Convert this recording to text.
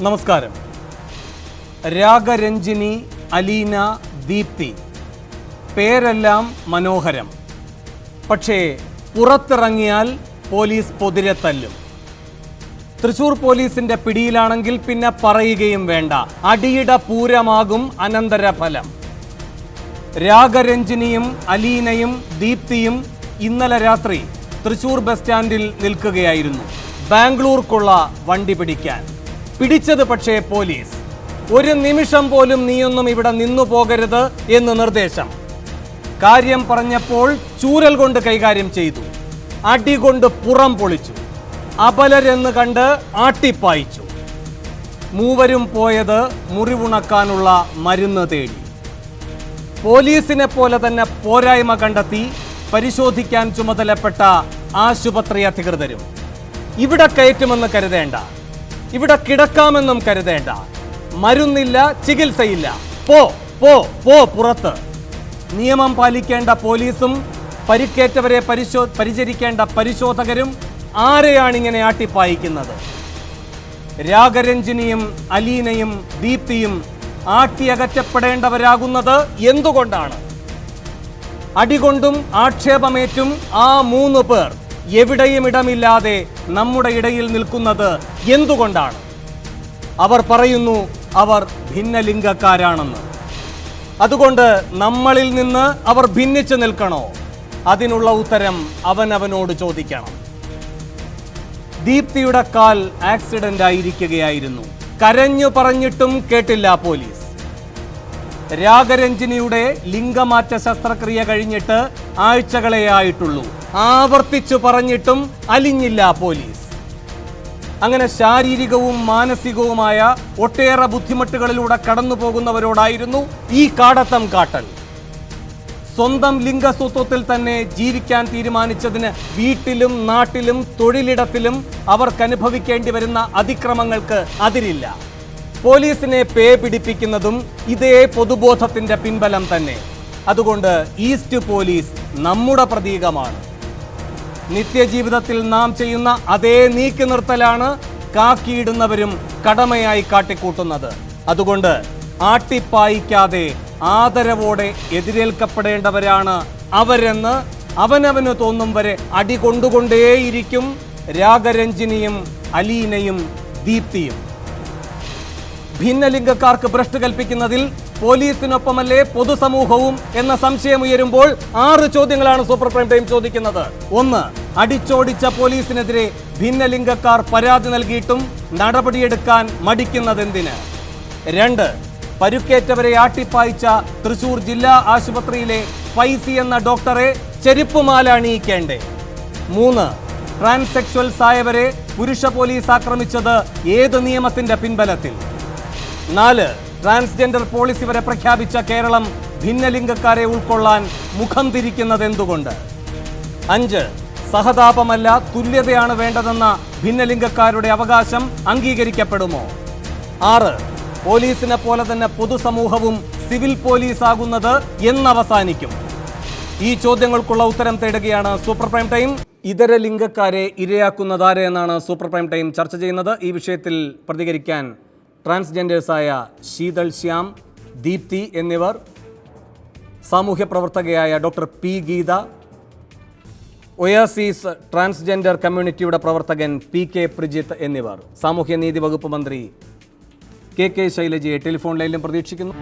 നമസ്കാരം. രാഗരഞ്ജിനി അലീന ദീപ്തി. പേരെല്ലാം മനോഹരം. പക്ഷേ പുറത്തിറങ്ങിയാൽ പോലീസ് പൊതിരെ തല്ലും. തൃശൂർ പോലീസിന്റെ പിടിയിലാണെങ്കിൽ പിന്നെ പറയുകയും വേണ്ട. അടിയുടെ പൂരമാകും അനന്തരഫലം. രാഗരഞ്ജിനിയും അലീനയും ദീപ്തിയും ഇന്നലെ രാത്രി തൃശൂർ ബസ് സ്റ്റാൻഡിൽ നിൽക്കുകയായിരുന്നു. ബാംഗ്ലൂർക്കുള്ള വണ്ടി പിടിക്കാൻ. പിടിച്ചത് പക്ഷേ പോലീസ്. ഒരു നിമിഷം പോലും നീയൊന്നും ഇവിടെ നിന്നു പോകരുത് എന്ന് നിർദ്ദേശം. കാര്യം പറഞ്ഞപ്പോൾ ചൂരൽ കൊണ്ട് കൈകാര്യം ചെയ്തു. അടി കൊണ്ട് പുറം പൊളിച്ചു. അപലരെന്ന് കണ്ട് ആട്ടിപ്പായിച്ചു. മൂവരും പോയത് മുറിവുണക്കാനുള്ള മരുന്ന് തേടി. പോലീസിനെ പോലെ തന്നെ പോരായ്മ കണ്ടെത്തി പരിശോധിക്കാൻ ചുമതലപ്പെട്ട ആശുപത്രി അധികൃതരും. ഇവിടെ കയറ്റുമെന്ന് കരുതേണ്ട. ഇവിടെ കിടക്കാമെന്നും കരുതേണ്ട. മരുന്നില്ല ചികിത്സയില്ല. പോ പോ പോ പുറത്ത്. നിയമം പാലിക്കേണ്ട പോലീസും പരിക്കേറ്റവരെ പരിശോ പരിചരിക്കേണ്ട പരിശോധകരും ആരെയാണ് ഇങ്ങനെ ആട്ടിപ്പായിക്കുന്നത്? രാഗരഞ്ജിനിയും അലീനയും ദീപ്തിയും ആട്ടിയകറ്റപ്പെടേണ്ടവരാകുന്നത് എന്തുകൊണ്ടാണ്? അടികൊണ്ടും ആക്ഷേപമേറ്റും ആ മൂന്ന് പേർ. എവിടെയും ഇടമില്ലാതെ നമ്മുടെ ഇടയിൽ നിൽക്കുന്നത് എന്തുകൊണ്ടാണ്? അവർ പറയുന്നു അവർ ഭിന്നലിംഗക്കാരാണെന്ന്. അതുകൊണ്ട് നമ്മളിൽ നിന്ന് അവർ ഭിന്നിച്ചു നിൽക്കണോ? അതിനുള്ള ഉത്തരം അവനവനോട് ചോദിക്കണം. ദീപ്തിയുടെ കാൽ ആക്സിഡന്റ് ആയിരിക്കുകയായിരുന്നു കരഞ്ഞു പറഞ്ഞിട്ടും കേട്ടില്ല പോലീസ്. രാഗരഞ്ജിനിയുടെ ലിംഗമാറ്റ ശസ്ത്രക്രിയ കഴിഞ്ഞിട്ട് ആഴ്ചകളെ ആയിട്ടുള്ളൂ. ആവർത്തിച്ചു പറഞ്ഞിട്ടും അലിഞ്ഞില്ല പോലീസ്. അങ്ങനെ ശാരീരികവും മാനസികവുമായ ഒട്ടേറെ ബുദ്ധിമുട്ടുകളിലൂടെ കടന്നു പോകുന്നവരോടായിരുന്നു ഈ കാടത്തം കാട്ടൽ. സ്വന്തം ലിംഗസ്വത്വത്തിൽ തന്നെ ജീവിക്കാൻ തീരുമാനിച്ചതിന് വീട്ടിലും നാട്ടിലും തൊഴിലിടത്തിലും അവർക്ക് അനുഭവിക്കേണ്ടി വരുന്ന അതിക്രമങ്ങൾക്ക് അതിരില്ല. പോലീസിനെ പേ പിടിപ്പിക്കുന്നതും ഇതേ പൊതുബോധത്തിന്റെ പിൻബലം തന്നെ. അതുകൊണ്ട് ഈസ്റ്റ് പോലീസ് നമ്മുടെ പ്രതീകമാണ്. നിത്യജീവിതത്തിൽ നാം ചെയ്യുന്ന അതേ നീക്കി നിർത്തലാണ് കാക്കിയിടുന്നവരും കടമയായി കാട്ടിക്കൂട്ടുന്നത്. അതുകൊണ്ട് ആട്ടിപ്പായിക്കാതെ ആദരവോടെ എതിരേൽക്കപ്പെടേണ്ടവരാണ് അവരെന്ന് അവനവന് തോന്നും വരെ അടി കൊണ്ടുകൊണ്ടേയിരിക്കും രാഗരഞ്ജിനിയും അലീനയും ദീപ്തിയും. ഭിന്നലിംഗക്കാർക്ക് ഭ്രഷ്ട് കൽപ്പിക്കുന്നതിൽ പോലീസിനൊപ്പമല്ലേ പൊതുസമൂഹവും എന്ന സംശയം ഉയരുമ്പോൾ ആറ് ചോദ്യങ്ങളാണ് സൂപ്പർ പ്രൈം ടൈം ചോദിക്കുന്നത്. ഒന്ന് അടിച്ചോടിച്ച പോലീസിനെതിരെ ഭിന്നലിംഗക്കാർ പരാതി നൽകിയിട്ടും നടപടിയെടുക്കാൻ മടിക്കുന്നതെന്തിന്? രണ്ട് പരുക്കേറ്റവരെ ആട്ടിപ്പായിച്ച തൃശൂർ ജില്ലാ ആശുപത്രിയിലെ ഫൈസി എന്ന ഡോക്ടറെ ചെരുപ്പുമാല അണിയിക്കേണ്ടേ മൂന്ന് ട്രാൻസെക്ഷൽസ് ആയവരെ പുരുഷ പോലീസ് ആക്രമിച്ചത് ഏത് നിയമത്തിന്റെ പിൻബലത്തിൽ? നാല് ട്രാൻസ്ജെൻഡർ പോളിസി വരെ പ്രഖ്യാപിച്ച കേരളം ഭിന്നലിംഗക്കാരെ ഉൾക്കൊള്ളാൻ മുഖം തിരിക്കുന്നത് എന്തുകൊണ്ട് അഞ്ച് സഹതാപമല്ല തുല്യതയാണ് വേണ്ടതെന്ന ഭിന്നലിംഗക്കാരുടെ അവകാശം അംഗീകരിക്കപ്പെടുമോ? ആറ് പോലീസിനെ പോലെ തന്നെ പൊതുസമൂഹവും സിവിൽ പോലീസ് ആകുന്നത് എന്നവസാനിക്കും. ഈ ചോദ്യങ്ങൾക്കുള്ള ഉത്തരം തേടുകയാണ് സൂപ്പർ പ്രൈം ടൈം. ഇതര ലിംഗക്കാരെ ഇരയാക്കുന്നതാരെ എന്നാണ് സൂപ്പർ പ്രൈം ടൈം ചർച്ച ചെയ്യുന്നത്. ഈ വിഷയത്തിൽ പ്രതികരിക്കാൻ ട്രാൻസ്ജെൻഡേഴ്സായ ശീതൾ ശ്യാം ദീപ്തി എന്നിവർ സാമൂഹ്യ പ്രവർത്തകയായ doctor P Geetha Oasis transgender കമ്മ്യൂണിറ്റിയുടെ പ്രവർത്തകൻ പി കെ പ്രിജിത്ത് എന്നിവർ സാമൂഹ്യനീതി വകുപ്പ് മന്ത്രി കെ കെ ശൈലജയെ ടെലിഫോൺ ലൈനിലും പ്രതീക്ഷിക്കുന്നു.